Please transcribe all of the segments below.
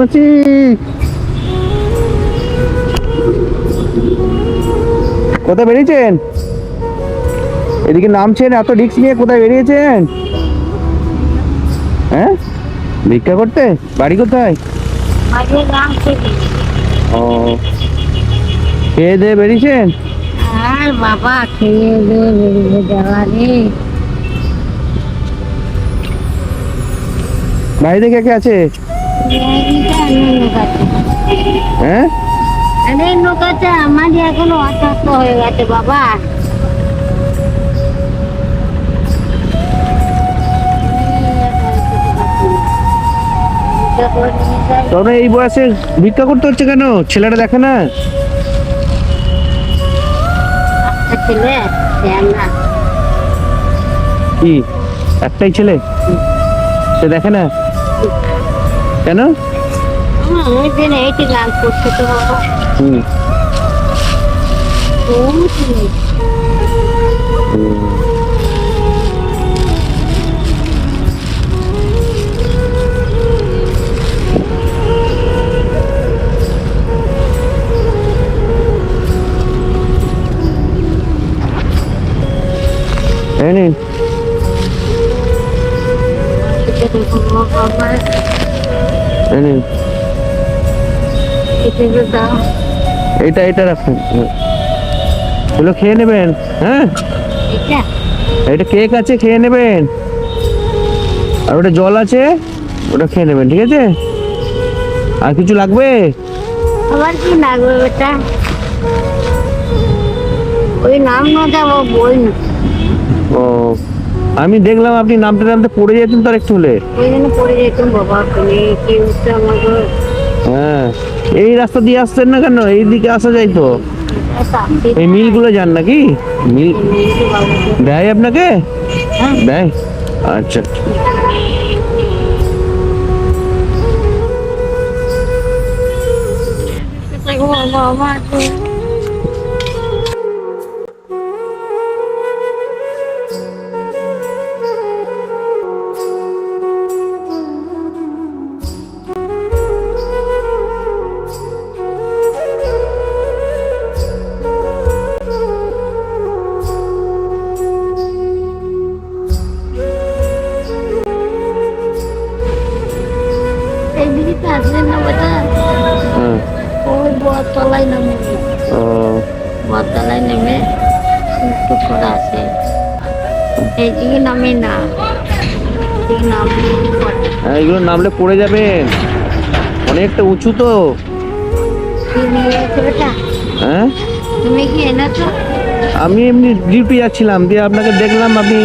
বলছি কোথায় বেরিয়েছেন? এদিকে নামছেন এত রিক্স নিয়ে কোথায় বেরিয়েছেন? হ্যাঁ? ভিক্ষা করতে? বাড়ি কোথায়? ও। খেয়ে দিয়ে বেরিয়েছেন? আর বাবা খেয়ে দিয়ে বেরিয়ে যাওয়া রে। বাড়িতে কে কে আছে? হ্যাঁ? আরে নৌকাতে আমার এখনও অসুস্থ হয়ে গেছে বাবা। তবে এই বয়সে ভিক্ষা করতে হচ্ছে কেন? ছেলেটা দেখে না? কি? একটাই ছেলে? সে দেখে না? কেন? আমার ওই দিন এইটি গান করছে তো। এটা এটা রাখুন। এগুলো খেয়ে নেবেন হ্যাঁ? এটা? কেক আছে খেয়ে নেবেন। আর ওটা জল আছে ওটা খেয়ে নেবেন ঠিক আছে? আর কিছু লাগবে? আবার কি লাগবে বেটা ওই নাম না যাব বই ও আমি দেখলাম আপনি নামতে নামতে পড়ে যেতেন তো আর একটু হলে। ওই জন্য পড়ে যেতাম বাবা তুমি কি হচ্ছে আমাকে হ্যাঁ। এই রাস্তা দিয়ে আসছেন না কেন? এই দিকে আসা যায় তো। এই মিলগুলো যান নাকি? মিল দেয় আপনাকে? হ্যাঁ। দেয়? আচ্ছা। আসলেন না বেটা ওই বতলায় নামে নেমে একটু করে আসে এইদিকে নামে না। হ্যাঁ এগুলো নামলে পড়ে যাবেন। অনেকটা উঁচু তো। হ্যাঁ? তুমি কি এনেছো? আমি এমনি ডিউটি যাচ্ছিলাম দিয়ে আপনাকে দেখলাম আপনি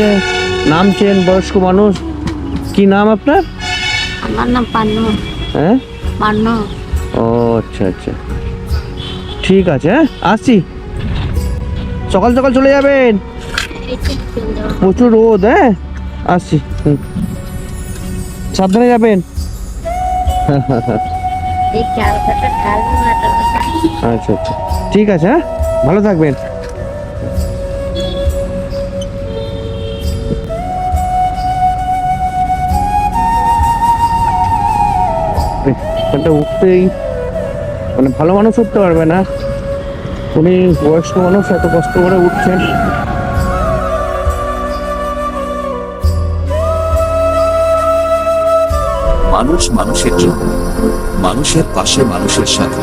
নামছেন বয়স্ক মানুষ। কি নাম আপনার? আমার নাম পান্নু। হ্যাঁ? পান্নু ও আচ্ছা আচ্ছা। ঠিক আছে হ্যাঁ? আসছি। সকাল সকাল চলে যাবেন। প্রচুর রোদ হ্যাঁ? আসছি। সাবধানে যাবেন। আচ্ছা আচ্ছা। ঠিক আছে হ্যাঁ? ভালো থাকবেন। এখানটা উঠতেই মানে ভালো মানুষ উঠতে পারবে না। উনি বয়স্ক মানুষ, এত কষ্ট করে উঠছেন। মানুষ মানুষের জন্য, মানুষের পাশে মানুষের সাথে।